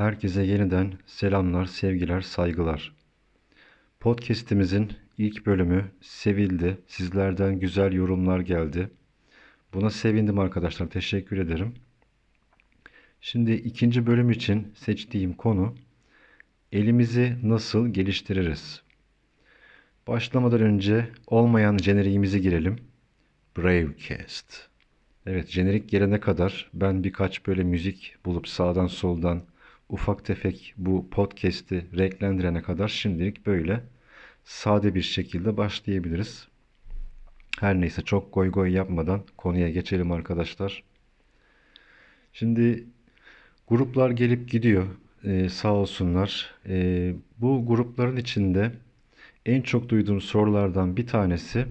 Herkese yeniden selamlar, sevgiler, saygılar. Podcast'imizin ilk bölümü sevildi. Sizlerden güzel yorumlar geldi. Buna sevindim arkadaşlar. Teşekkür ederim. Şimdi ikinci bölüm için seçtiğim konu elimizi nasıl geliştiririz? Başlamadan önce olmayan jeneriğimizi girelim. Bravecast. Evet, jenerik gelene kadar ben birkaç böyle müzik bulup sağdan soldan ufak tefek bu podcast'i renklendirene kadar şimdilik böyle sade bir şekilde başlayabiliriz. Her neyse çok goy goy yapmadan konuya geçelim arkadaşlar. Şimdi gruplar gelip gidiyor ee, sağ olsunlar. Ee, bu grupların içinde en çok duyduğum sorulardan bir tanesi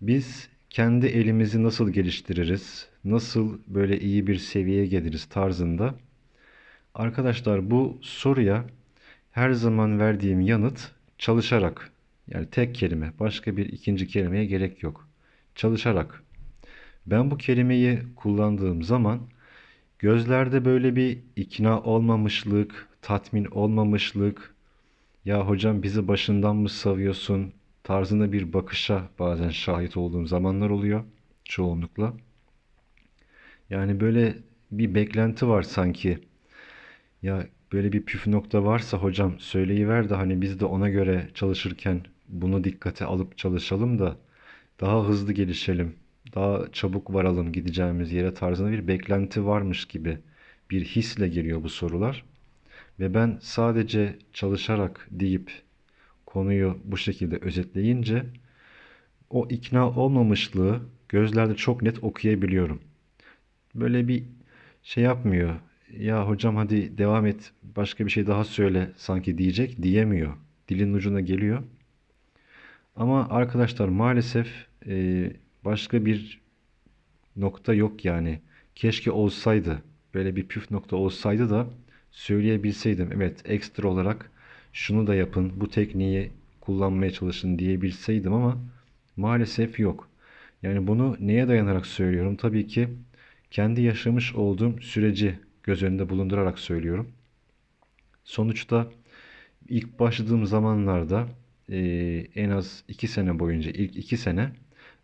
biz kendi elimizi nasıl geliştiririz? Nasıl böyle iyi bir seviyeye geliriz tarzında. Arkadaşlar bu soruya her zaman verdiğim yanıt çalışarak. Yani tek kelime, başka bir ikinci kelimeye gerek yok. Çalışarak. Ben bu kelimeyi kullandığım zaman gözlerde böyle bir ikna olmamışlık, tatmin olmamışlık, ya hocam bizi başından mı savuyorsun tarzında bir bakışa bazen şahit olduğum zamanlar oluyor çoğunlukla. Yani böyle bir beklenti var sanki. Ya böyle bir püf nokta varsa hocam söyleyiver de hani biz de ona göre çalışırken bunu dikkate alıp çalışalım da daha hızlı gelişelim, daha çabuk varalım gideceğimiz yere tarzında bir beklenti varmış gibi bir hisle geliyor bu sorular. Ve ben sadece çalışarak deyip konuyu bu şekilde özetleyince o ikna olmamışlığı gözlerde çok net okuyabiliyorum. Böyle bir şey yapmıyor. Ya hocam hadi devam et başka bir şey daha söyle sanki diyecek diyemiyor. Dilin ucuna geliyor. Ama arkadaşlar maalesef e, başka bir nokta yok yani. Keşke olsaydı. Böyle bir püf nokta olsaydı da söyleyebilseydim. Evet ekstra olarak şunu da yapın, bu tekniği kullanmaya çalışın diyebilseydim ama maalesef yok. Yani bunu neye dayanarak söylüyorum? Tabii ki kendi yaşamış olduğum süreci göz önünde bulundurarak söylüyorum. Sonuçta ilk başladığım zamanlarda e, en az iki sene boyunca, ilk iki sene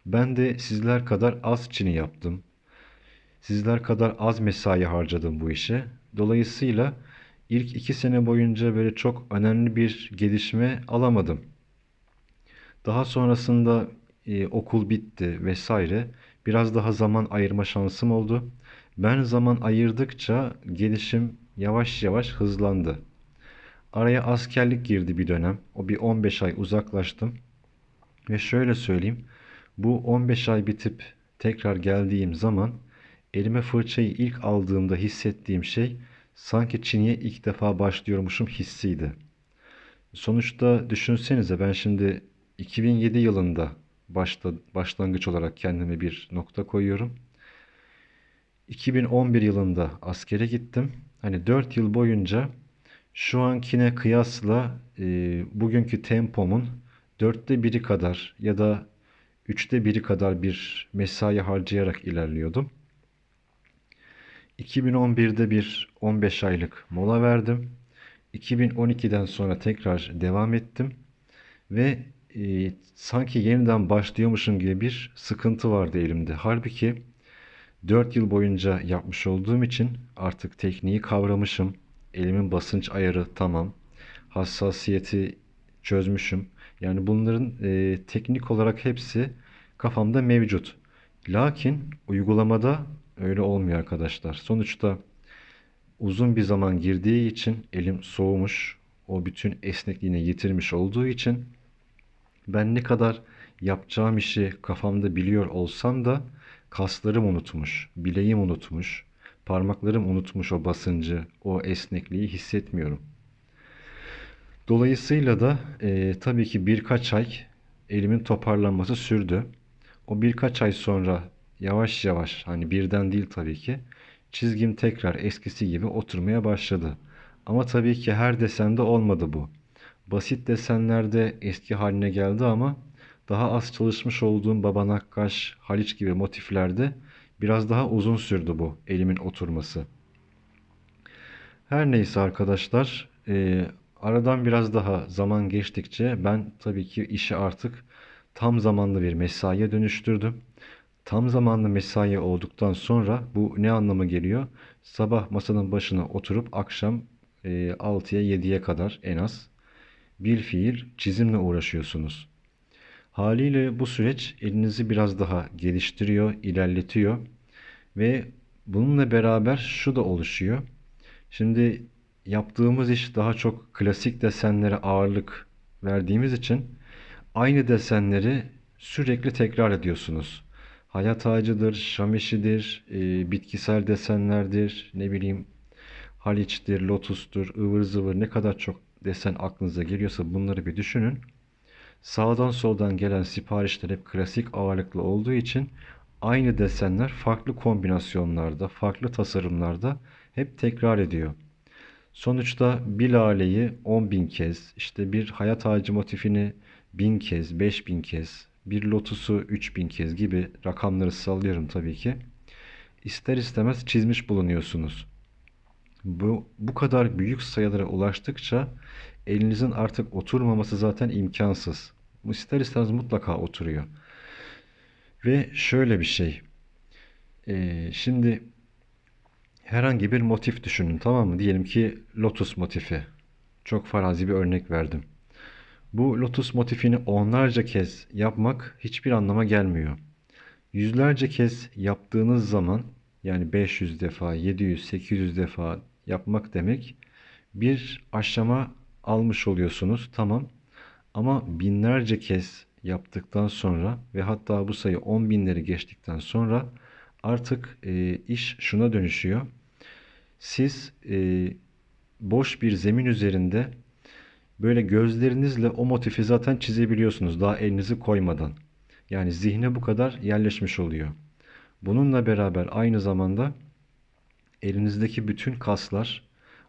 ben de sizler kadar az çini yaptım. Sizler kadar az mesai harcadım bu işe. Dolayısıyla ilk iki sene boyunca böyle çok önemli bir gelişme alamadım. Daha sonrasında e, okul bitti vesaire. Biraz daha zaman ayırma şansım oldu. Ben zaman ayırdıkça gelişim yavaş yavaş hızlandı. Araya askerlik girdi bir dönem. O bir 15 ay uzaklaştım. Ve şöyle söyleyeyim. Bu 15 ay bitip tekrar geldiğim zaman elime fırçayı ilk aldığımda hissettiğim şey sanki Çin'e ilk defa başlıyormuşum hissiydi. Sonuçta düşünsenize ben şimdi 2007 yılında başta, başlangıç olarak kendime bir nokta koyuyorum. 2011 yılında askere gittim. Hani 4 yıl boyunca şu ankine kıyasla e, bugünkü tempomun dörtte biri kadar ya da üçte biri kadar bir mesai harcayarak ilerliyordum. 2011'de bir 15 aylık mola verdim. 2012'den sonra tekrar devam ettim ve e, sanki yeniden başlıyormuşum gibi bir sıkıntı vardı elimde. Halbuki 4 yıl boyunca yapmış olduğum için artık tekniği kavramışım. Elimin basınç ayarı tamam. Hassasiyeti çözmüşüm. Yani bunların e, teknik olarak hepsi kafamda mevcut. Lakin uygulamada öyle olmuyor arkadaşlar. Sonuçta uzun bir zaman girdiği için elim soğumuş, o bütün esnekliğini yitirmiş olduğu için ben ne kadar yapacağım işi kafamda biliyor olsam da kaslarım unutmuş, bileğim unutmuş, parmaklarım unutmuş o basıncı, o esnekliği hissetmiyorum. Dolayısıyla da e, tabii ki birkaç ay elimin toparlanması sürdü. O birkaç ay sonra yavaş yavaş hani birden değil tabii ki çizgim tekrar eskisi gibi oturmaya başladı. Ama tabii ki her desende olmadı bu. Basit desenlerde eski haline geldi ama daha az çalışmış olduğum Baba Nakkaş, Haliç gibi motiflerde biraz daha uzun sürdü bu elimin oturması. Her neyse arkadaşlar, e, aradan biraz daha zaman geçtikçe ben tabii ki işi artık tam zamanlı bir mesaiye dönüştürdüm. Tam zamanlı mesai olduktan sonra bu ne anlama geliyor? Sabah masanın başına oturup akşam e, 6'ya 7'ye kadar en az bir fiil çizimle uğraşıyorsunuz. Haliyle bu süreç elinizi biraz daha geliştiriyor, ilerletiyor ve bununla beraber şu da oluşuyor. Şimdi yaptığımız iş daha çok klasik desenlere ağırlık verdiğimiz için aynı desenleri sürekli tekrar ediyorsunuz. Hayat ağacıdır, şam işidir, e, bitkisel desenlerdir, ne bileyim Haliç'tir, Lotus'tur, ıvır zıvır ne kadar çok desen aklınıza geliyorsa bunları bir düşünün. Sağdan soldan gelen siparişler hep klasik ağırlıklı olduğu için aynı desenler farklı kombinasyonlarda, farklı tasarımlarda hep tekrar ediyor. Sonuçta bir laleyi 10 bin kez, işte bir hayat ağacı motifini 1000 kez, 5000 kez, bir lotusu 3000 kez gibi rakamları sallıyorum tabii ki. İster istemez çizmiş bulunuyorsunuz. Bu, bu kadar büyük sayılara ulaştıkça elinizin artık oturmaması zaten imkansız. İster istemez mutlaka oturuyor. Ve şöyle bir şey. Ee, şimdi herhangi bir motif düşünün tamam mı? Diyelim ki lotus motifi. Çok farazi bir örnek verdim. Bu lotus motifini onlarca kez yapmak hiçbir anlama gelmiyor. Yüzlerce kez yaptığınız zaman yani 500 defa, 700, 800 defa yapmak demek bir aşama almış oluyorsunuz. Tamam. Ama binlerce kez yaptıktan sonra ve hatta bu sayı 10 binleri geçtikten sonra artık e, iş şuna dönüşüyor. Siz e, boş bir zemin üzerinde böyle gözlerinizle o motifi zaten çizebiliyorsunuz daha elinizi koymadan. Yani zihne bu kadar yerleşmiş oluyor. Bununla beraber aynı zamanda elinizdeki bütün kaslar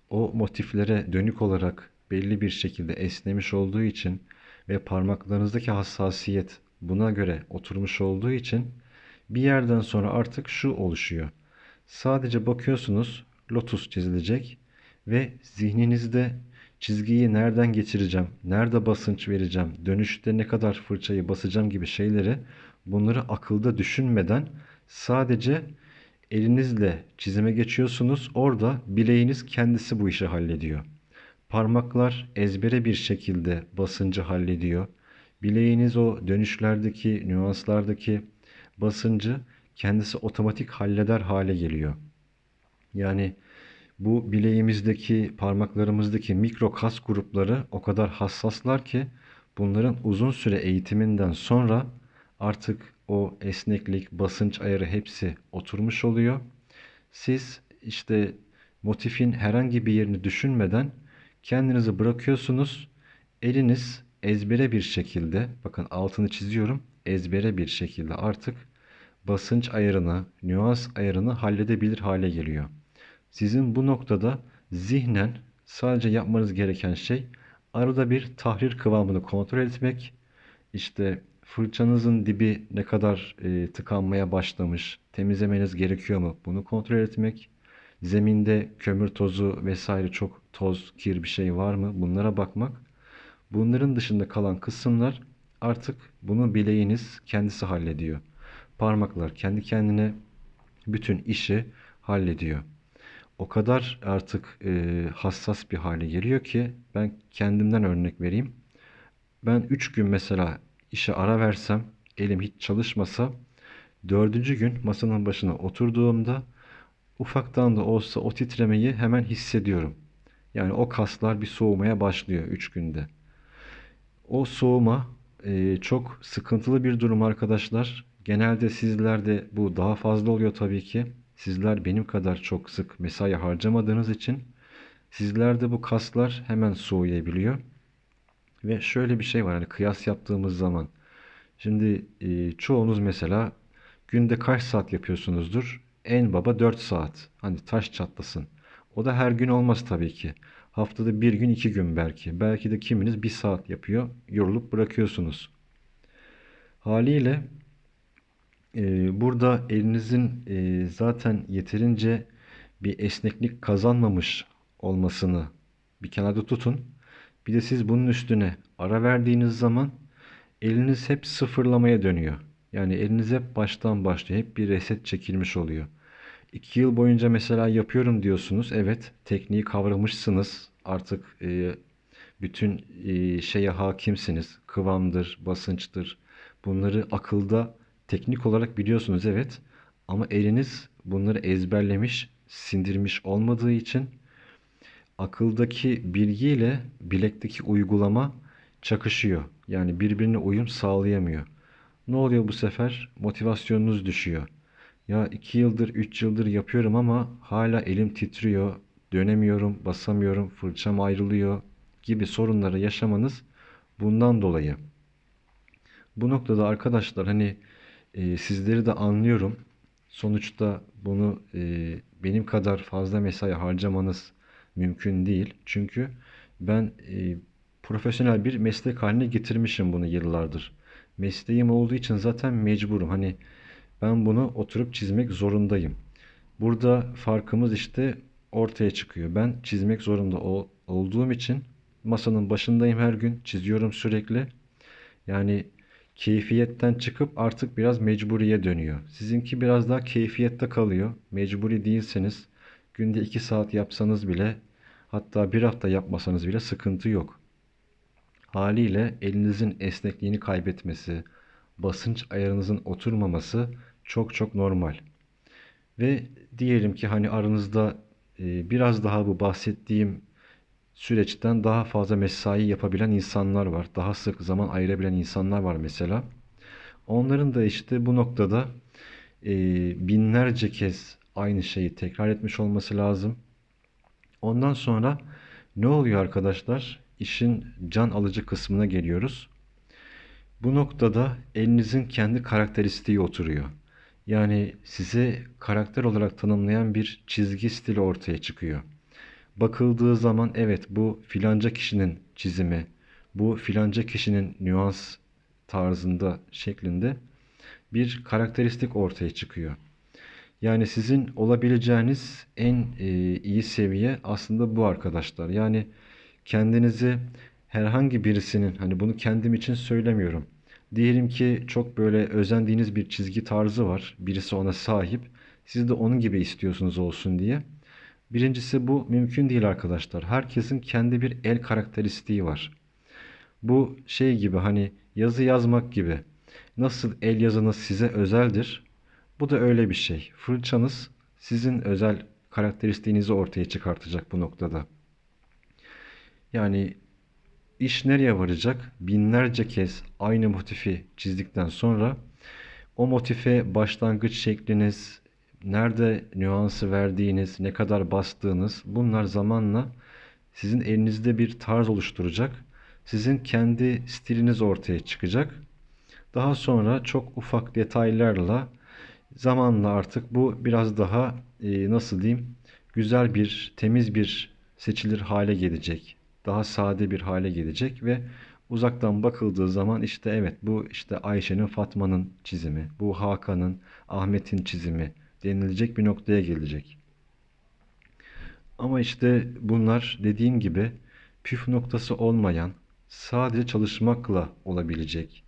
o motiflere dönük olarak belli bir şekilde esnemiş olduğu için ve parmaklarınızdaki hassasiyet buna göre oturmuş olduğu için bir yerden sonra artık şu oluşuyor. Sadece bakıyorsunuz lotus çizilecek ve zihninizde çizgiyi nereden geçireceğim, nerede basınç vereceğim, dönüşte ne kadar fırçayı basacağım gibi şeyleri bunları akılda düşünmeden sadece elinizle çizime geçiyorsunuz. Orada bileğiniz kendisi bu işi hallediyor. Parmaklar ezbere bir şekilde basıncı hallediyor. Bileğiniz o dönüşlerdeki, nüanslardaki basıncı kendisi otomatik halleder hale geliyor. Yani bu bileğimizdeki, parmaklarımızdaki mikro kas grupları o kadar hassaslar ki bunların uzun süre eğitiminden sonra artık o esneklik, basınç ayarı hepsi oturmuş oluyor. Siz işte motifin herhangi bir yerini düşünmeden kendinizi bırakıyorsunuz. Eliniz ezbere bir şekilde, bakın altını çiziyorum, ezbere bir şekilde artık basınç ayarını, nüans ayarını halledebilir hale geliyor. Sizin bu noktada zihnen sadece yapmanız gereken şey arada bir tahrir kıvamını kontrol etmek. İşte fırçanızın dibi ne kadar e, tıkanmaya başlamış, temizlemeniz gerekiyor mu? Bunu kontrol etmek. Zeminde kömür tozu vesaire çok toz, kir bir şey var mı? Bunlara bakmak. Bunların dışında kalan kısımlar artık bunu bileğiniz kendisi hallediyor. Parmaklar kendi kendine bütün işi hallediyor. O kadar artık e, hassas bir hale geliyor ki ben kendimden örnek vereyim. Ben 3 gün mesela işe ara versem, elim hiç çalışmasa, dördüncü gün masanın başına oturduğumda ufaktan da olsa o titremeyi hemen hissediyorum. Yani o kaslar bir soğumaya başlıyor 3 günde. O soğuma e, çok sıkıntılı bir durum arkadaşlar. Genelde sizlerde bu daha fazla oluyor tabii ki. Sizler benim kadar çok sık mesai harcamadığınız için sizlerde bu kaslar hemen soğuyabiliyor. Ve şöyle bir şey var hani kıyas yaptığımız zaman. Şimdi e, çoğunuz mesela günde kaç saat yapıyorsunuzdur? En baba 4 saat. Hani taş çatlasın. O da her gün olmaz tabii ki. Haftada bir gün iki gün belki. Belki de kiminiz bir saat yapıyor. Yorulup bırakıyorsunuz. Haliyle e, burada elinizin e, zaten yeterince bir esneklik kazanmamış olmasını bir kenarda tutun. Bir de siz bunun üstüne ara verdiğiniz zaman eliniz hep sıfırlamaya dönüyor. Yani eliniz hep baştan başlıyor. Hep bir reset çekilmiş oluyor. İki yıl boyunca mesela yapıyorum diyorsunuz. Evet, tekniği kavramışsınız. Artık e, bütün e, şeye hakimsiniz. Kıvamdır, basınçtır. Bunları akılda teknik olarak biliyorsunuz evet. Ama eliniz bunları ezberlemiş, sindirmiş olmadığı için akıldaki bilgiyle bilekteki uygulama çakışıyor. Yani birbirine uyum sağlayamıyor. Ne oluyor bu sefer? Motivasyonunuz düşüyor. Ya iki yıldır, üç yıldır yapıyorum ama hala elim titriyor, dönemiyorum, basamıyorum, fırçam ayrılıyor gibi sorunları yaşamanız bundan dolayı. Bu noktada arkadaşlar hani e, sizleri de anlıyorum. Sonuçta bunu e, benim kadar fazla mesai harcamanız mümkün değil. Çünkü ben e, profesyonel bir meslek haline getirmişim bunu yıllardır. Mesleğim olduğu için zaten mecburum. Hani ben bunu oturup çizmek zorundayım. Burada farkımız işte ortaya çıkıyor. Ben çizmek zorunda ol- olduğum için masanın başındayım her gün, çiziyorum sürekli. Yani keyfiyetten çıkıp artık biraz mecburiye dönüyor. Sizinki biraz daha keyfiyette kalıyor. Mecburi değilseniz günde 2 saat yapsanız bile hatta bir hafta yapmasanız bile sıkıntı yok. Haliyle elinizin esnekliğini kaybetmesi, basınç ayarınızın oturmaması çok çok normal. Ve diyelim ki hani aranızda e, biraz daha bu bahsettiğim süreçten daha fazla mesai yapabilen insanlar var. Daha sık zaman ayırabilen insanlar var mesela. Onların da işte bu noktada e, binlerce kez aynı şeyi tekrar etmiş olması lazım. Ondan sonra ne oluyor arkadaşlar? İşin can alıcı kısmına geliyoruz. Bu noktada elinizin kendi karakteristiği oturuyor. Yani size karakter olarak tanımlayan bir çizgi stili ortaya çıkıyor. Bakıldığı zaman evet bu filanca kişinin çizimi, bu filanca kişinin nüans tarzında şeklinde bir karakteristik ortaya çıkıyor. Yani sizin olabileceğiniz en e, iyi seviye aslında bu arkadaşlar. Yani kendinizi herhangi birisinin hani bunu kendim için söylemiyorum. Diyelim ki çok böyle özendiğiniz bir çizgi tarzı var. Birisi ona sahip. Siz de onun gibi istiyorsunuz olsun diye. Birincisi bu mümkün değil arkadaşlar. Herkesin kendi bir el karakteristiği var. Bu şey gibi hani yazı yazmak gibi. Nasıl el yazınız size özeldir. Bu da öyle bir şey. Fırçanız sizin özel karakteristiğinizi ortaya çıkartacak bu noktada. Yani iş nereye varacak? Binlerce kez aynı motifi çizdikten sonra o motife başlangıç şekliniz, nerede nüansı verdiğiniz, ne kadar bastığınız bunlar zamanla sizin elinizde bir tarz oluşturacak. Sizin kendi stiliniz ortaya çıkacak. Daha sonra çok ufak detaylarla zamanla artık bu biraz daha e, nasıl diyeyim güzel bir, temiz bir seçilir hale gelecek. Daha sade bir hale gelecek ve uzaktan bakıldığı zaman işte evet bu işte Ayşe'nin Fatma'nın çizimi, bu Hakan'ın Ahmet'in çizimi denilecek bir noktaya gelecek. Ama işte bunlar dediğim gibi püf noktası olmayan, sadece çalışmakla olabilecek,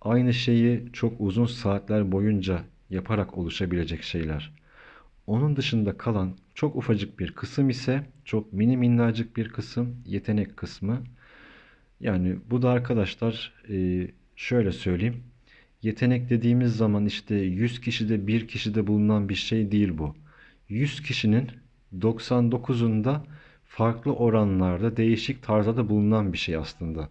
aynı şeyi çok uzun saatler boyunca yaparak oluşabilecek şeyler. Onun dışında kalan çok ufacık bir kısım ise çok mini minnacık bir kısım yetenek kısmı. Yani bu da arkadaşlar e, şöyle söyleyeyim. Yetenek dediğimiz zaman işte 100 kişide bir kişide bulunan bir şey değil bu. 100 kişinin 99'unda farklı oranlarda değişik tarzda bulunan bir şey aslında.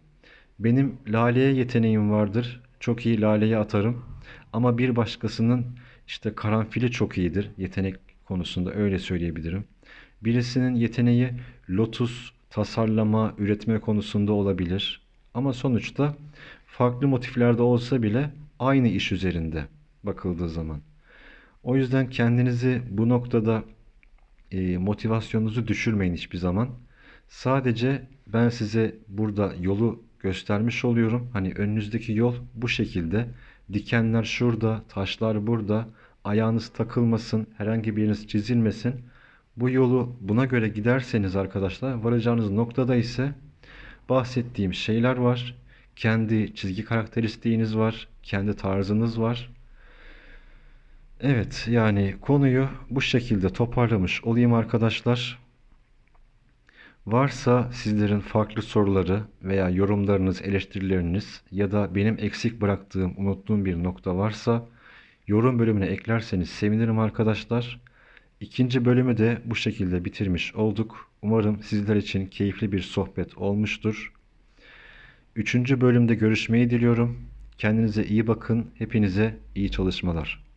Benim laleye yeteneğim vardır. Çok iyi laleye atarım. Ama bir başkasının işte karanfili çok iyidir. Yetenek konusunda öyle söyleyebilirim. Birisinin yeteneği lotus tasarlama, üretme konusunda olabilir. Ama sonuçta farklı motiflerde olsa bile aynı iş üzerinde bakıldığı zaman. O yüzden kendinizi bu noktada e, motivasyonunuzu düşürmeyin hiçbir zaman. Sadece ben size burada yolu göstermiş oluyorum. Hani önünüzdeki yol bu şekilde. Dikenler şurada, taşlar burada. Ayağınız takılmasın, herhangi bir yeriniz çizilmesin. Bu yolu buna göre giderseniz arkadaşlar varacağınız noktada ise bahsettiğim şeyler var. Kendi çizgi karakteristiğiniz var. Kendi tarzınız var. Evet yani konuyu bu şekilde toparlamış olayım arkadaşlar. Varsa sizlerin farklı soruları veya yorumlarınız, eleştirileriniz ya da benim eksik bıraktığım, unuttuğum bir nokta varsa yorum bölümüne eklerseniz sevinirim arkadaşlar. İkinci bölümü de bu şekilde bitirmiş olduk. Umarım sizler için keyifli bir sohbet olmuştur. Üçüncü bölümde görüşmeyi diliyorum. Kendinize iyi bakın. Hepinize iyi çalışmalar.